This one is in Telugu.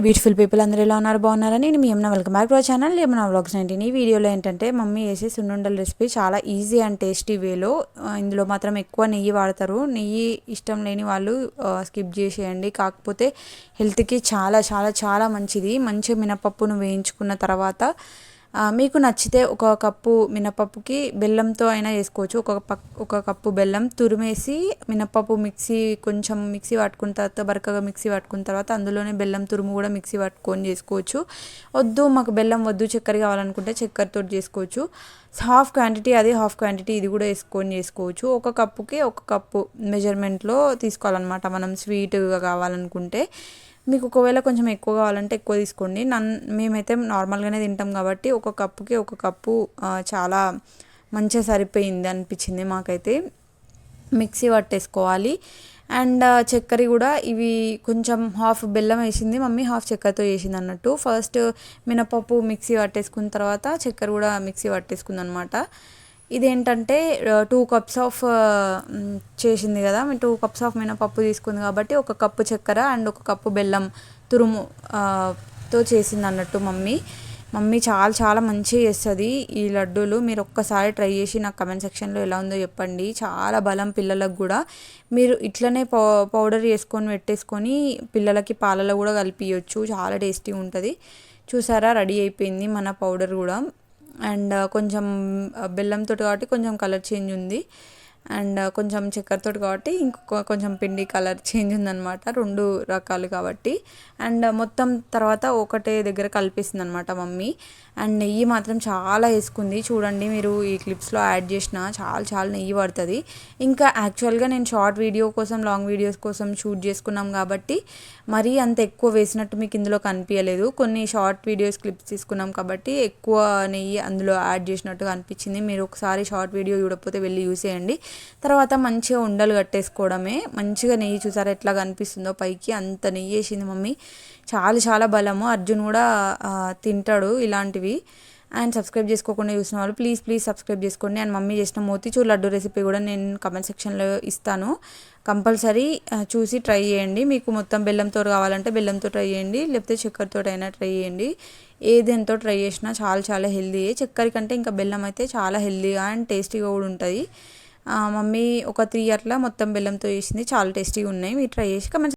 హలో బ్యూటిఫుల్ పీపుల్ అందరూ ఎలా ఉన్నారు బాగున్నారని నేను మీ ఏమన్నా వెల్కమ్ బ్యాక్ టు ఛానల్. ఏమన్నా వ్లాగ్స్ నైన్టీన్ ఈ వీడియోలో ఏంటంటే మమ్మీ వేసే సున్నుండల రెసిపీ చాలా ఈజీ అండ్ టేస్టీ వేలో ఇందులో మాత్రం ఎక్కువ నెయ్యి వాడతారు. నెయ్యి ఇష్టం లేని వాళ్ళు స్కిప్ చేసేయండి. కాకపోతే హెల్త్కి చాలా చాలా చాలా మంచిది. మంచి మినపప్పును వేయించుకున్న తర్వాత మీకు నచ్చితే ఒక కప్పు మినపప్పుకి బెల్లంతో అయినా వేసుకోవచ్చు ఒక పక్ ఒక కప్పు బెల్లం తురిమేసి మినపప్పు మిక్సీ కొంచెం మిక్సీ పట్టుకున్న తర్వాత బరకగా మిక్సీ పట్టుకున్న తర్వాత అందులోనే బెల్లం తురుము కూడా మిక్సీ పట్టుకొని చేసుకోవచ్చు. వద్దు మాకు బెల్లం వద్దు చక్కెర కావాలనుకుంటే చక్కెరతో చేసుకోవచ్చు. హాఫ్ క్వాంటిటీ అది హాఫ్ క్వాంటిటీ ఇది కూడా వేసుకొని చేసుకోవచ్చు. ఒక కప్పుకి ఒక కప్పు మెజర్మెంట్లో తీసుకోవాలన్నమాట. మనం స్వీట్గా కావాలనుకుంటే. మీకు ఒకవేళ కొంచెం ఎక్కువ కావాలంటే ఎక్కువ తీసుకోండి. నన్ మేమైతే నార్మల్గానే తింటాం కాబట్టి ఒక కప్పుకి ఒక కప్పు చాలా మంచిగా సరిపోయింది అనిపించింది మాకైతే. మిక్సీ పట్టేసుకోవాలి. అండ్ చక్కెర కూడా ఇవి కొంచెం హాఫ్ బెల్లం వేసింది మమ్మీ హాఫ్ చక్కెరతో వేసింది అన్నట్టు. ఫస్ట్ మినపప్పు మిక్సీ పట్టేసుకున్న తర్వాత చక్కెర కూడా మిక్సీ పట్టేసుకుంది అనమాట ఇదేంటంటే టూ కప్స్ ఆఫ్ చేసింది కదా టూ కప్స్ ఆఫ్ మినపప్పు తీసుకుంది కాబట్టి ఒక కప్పు చక్కెర అండ్ ఒక కప్పు బెల్లం తురుము తో చేసింది అన్నట్టు మమ్మీ. మమ్మీ చాలా చాలా మంచిగా చేస్తుంది. ఈ లడ్డూలు మీరు ఒక్కసారి ట్రై చేసి నాకు కమెంట్ సెక్షన్లో ఎలా ఉందో చెప్పండి. చాలా బలం పిల్లలకు కూడా. మీరు ఇట్లనే పౌ పౌడర్ వేసుకొని పెట్టేసుకొని పిల్లలకి పాలలో కూడా కలిపియచ్చు. చాలా టేస్టీ ఉంటుంది. చూసారా రెడీ అయిపోయింది మన పౌడర్ కూడా. అండ్ కొంచెం బెల్లంతో కాబట్టి కొంచెం కలర్ చేంజ్ ఉంది. అండ్ కొంచెం చక్కెరతో కాబట్టి ఇంకొక కొంచెం పిండి కలర్ చేంజ్ ఉందనమాట రెండు రకాలు కాబట్టి. అండ్ మొత్తం తర్వాత ఒకటే దగ్గర కలిపేసింది అనమాట మమ్మీ. అండ్ నెయ్యి మాత్రం చాలా వేసుకుంది. చూడండి మీరు ఈ క్లిప్స్లో యాడ్ చేసిన చాలా చాలా నెయ్యి పడుతుంది. ఇంకా యాక్చువల్గా నేను షార్ట్ వీడియో కోసం లాంగ్ వీడియోస్ కోసం షూట్ చేసుకున్నాం కాబట్టి మరీ అంత ఎక్కువ వేసినట్టు మీకు ఇందులో కనిపించలేదు. కొన్ని షార్ట్ వీడియోస్ క్లిప్స్ తీసుకున్నాం కాబట్టి ఎక్కువ నెయ్యి అందులో యాడ్ చేసినట్టుగా అనిపించింది. మీరు ఒకసారి షార్ట్ వీడియో చూడకపోతే వెళ్ళి యూస్ చేయండి. తర్వాత మంచిగా ఉండలు కట్టేసుకోవడమే. మంచిగా నెయ్యి చూసారా ఎట్లా కనిపిస్తుందో పైకి అంత నెయ్యి వేసింది మమ్మీ. చాలా చాలా బలము. అర్జున్ కూడా తింటాడు ఇలాంటివి. అండ్ సబ్స్క్రైబ్ చేసుకోకుండా చూసిన వాళ్ళు ప్లీజ్ ప్లీజ్ సబ్స్క్రైబ్ చేసుకోండి. అండ్ మమ్మీ చేసిన మోతీచూర్ లడ్డు రెసిపీ కూడా నేను కమెంట్ సెక్షన్లో ఇస్తాను. కంపల్సరీ చూసి ట్రై చేయండి. మీకు మొత్తం బెల్లంతో కావాలంటే బెల్లంతో ట్రై చేయండి. లేకపోతే చక్కెరతో అయినా ట్రై చేయండి. ఏది ఎంతో ట్రై చేసినా చాలా చాలా హెల్దీ చక్కెర కంటే ఇంకా బెల్లం అయితే చాలా హెల్దీగా అండ్ టేస్టీగా కూడా ఉంటుంది. మమ్మీ ఒక త్రీ అట్లా మొత్తం బెల్లంతో చేసింది. చాలా టేస్టీగా ఉన్నాయి. మీరు ట్రై చేసి కమెంట్స్